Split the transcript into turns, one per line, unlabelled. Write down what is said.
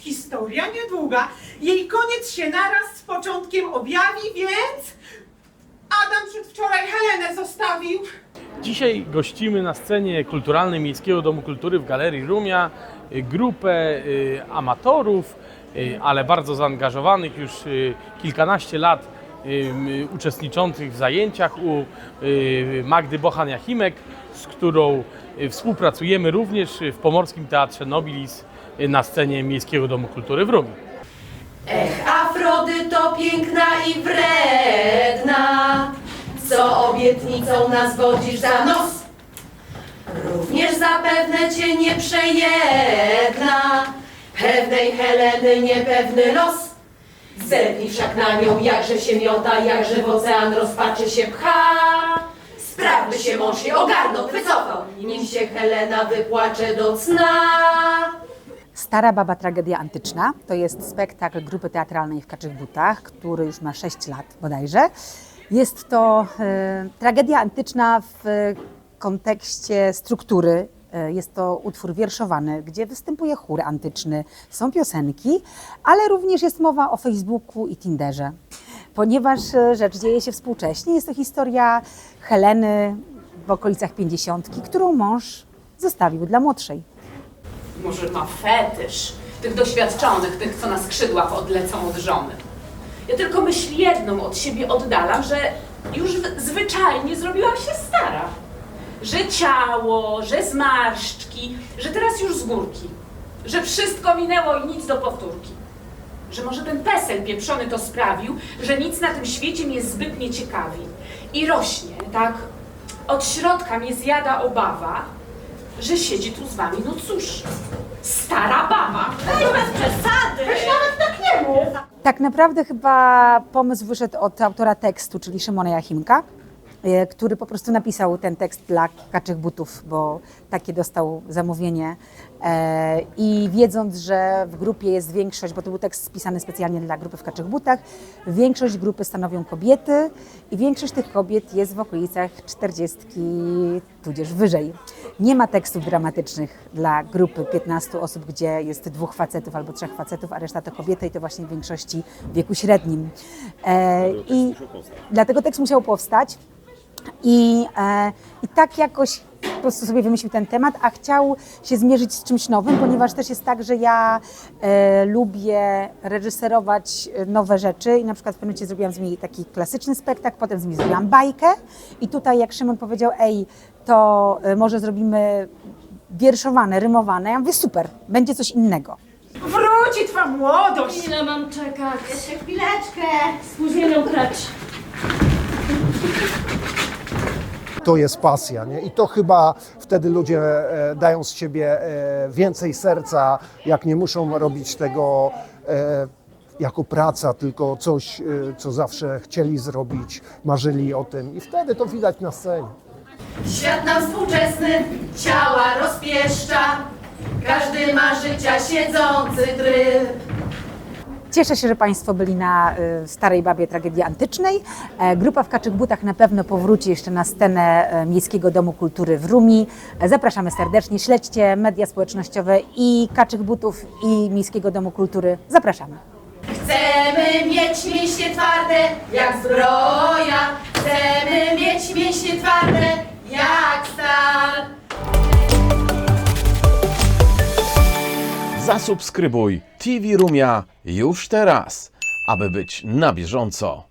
Historia niedługa. Jej koniec się naraz z początkiem objawi, więc Adam przedwczoraj Helenę zostawił.
Dzisiaj gościmy na scenie kulturalnej Miejskiego Domu Kultury w Galerii Rumia y, grupę y, amatorów, y, ale bardzo zaangażowanych już kilkanaście lat uczestniczących w zajęciach u Magdy Bochan-Jachimek, z którą współpracujemy również w Pomorskim Teatrze Nobilis na scenie Miejskiego Domu Kultury w Rumie.
Ech, Afrodyto piękna i wredna, co obietnicą nas wodzisz za nos. Również zapewne cię nie przejedna, pewnej Heleny niepewny los. Zerknij wszak na nią, jakże się miota, jakże w ocean rozpaczy się pcha. Sprawny się mąż jej ogarnął, wycofał, nim się Helena wypłacze do cna.
Stara Baba Tragedia Antyczna to jest spektakl grupy teatralnej w Kaczych Butach, który już ma 6 lat bodajże. Jest to e, tragedia antyczna w kontekście struktury. E, Jest to utwór wierszowany, gdzie występuje chór antyczny, są piosenki, ale również jest mowa o Facebooku i Tinderze. Ponieważ e, rzecz dzieje się współcześnie, jest to historia Heleny w okolicach pięćdziesiątki, którą mąż zostawił dla młodszej.
Może ma fetysz tych doświadczonych, tych, co na skrzydłach odlecą od żony. Ja tylko myśl jedną od siebie oddalam, że już zwyczajnie zrobiłam się stara. Że ciało, że zmarszczki, że teraz już z górki. Że wszystko minęło i nic do powtórki. Że może ten pesel pieprzony to sprawił, że nic na tym świecie mnie zbyt nie ciekawi. I rośnie, tak? Od środka mnie zjada obawa, że siedzi tu z wami, no cóż, stara baba.
Tak naprawdę chyba pomysł wyszedł od autora tekstu, czyli Szymona Jachimka, który po prostu napisał ten tekst dla kaczych butów, bo takie dostał zamówienie. E, I wiedząc, że w grupie jest większość, bo to był tekst spisany specjalnie dla grupy w kaczych butach, większość grupy stanowią kobiety i większość tych kobiet jest w okolicach 40 tudzież wyżej. Nie ma tekstów dramatycznych dla grupy 15 osób, gdzie jest dwóch facetów albo trzech facetów, a reszta to kobiety i to właśnie w większości w wieku średnim. E, I dlatego tekst musiał powstać. I, e, I tak jakoś po prostu sobie wymyślił ten temat, a chciał się zmierzyć z czymś nowym, ponieważ też jest tak, że ja e, lubię reżyserować e, nowe rzeczy i na przykład w pewnym momencie zrobiłam z niej taki klasyczny spektakl, potem z niej zrobiłam bajkę i tutaj jak Szymon powiedział, ej, to e, może zrobimy wierszowane, rymowane, ja mówię super, będzie coś innego.
Wróci twa młodość.
Ile mam czekać?
Jeszcze chwileczkę.
Spóźnioną krać.
To jest pasja. Nie? I to chyba wtedy ludzie e, dają z siebie e, więcej serca, jak nie muszą robić tego e, jako praca, tylko coś, co zawsze chcieli zrobić, marzyli o tym. I wtedy to widać na scenie.
Świat nam współczesny ciała rozpieszcza, każdy ma życia siedzący tryb.
Cieszę się, że Państwo byli na y, Starej Babie Tragedii Antycznej. E, Grupa w Kaczych Butach na pewno powróci jeszcze na scenę e, Miejskiego Domu Kultury w Rumi. E, Zapraszamy serdecznie, śledźcie media społecznościowe i Kaczych Butów i Miejskiego Domu Kultury. Zapraszamy.
Chcemy mieć mięśnie twarde jak zbroja, chcemy mieć mięśnie twarde jak stal.
Zasubskrybuj TV Rumia już teraz, aby być na bieżąco.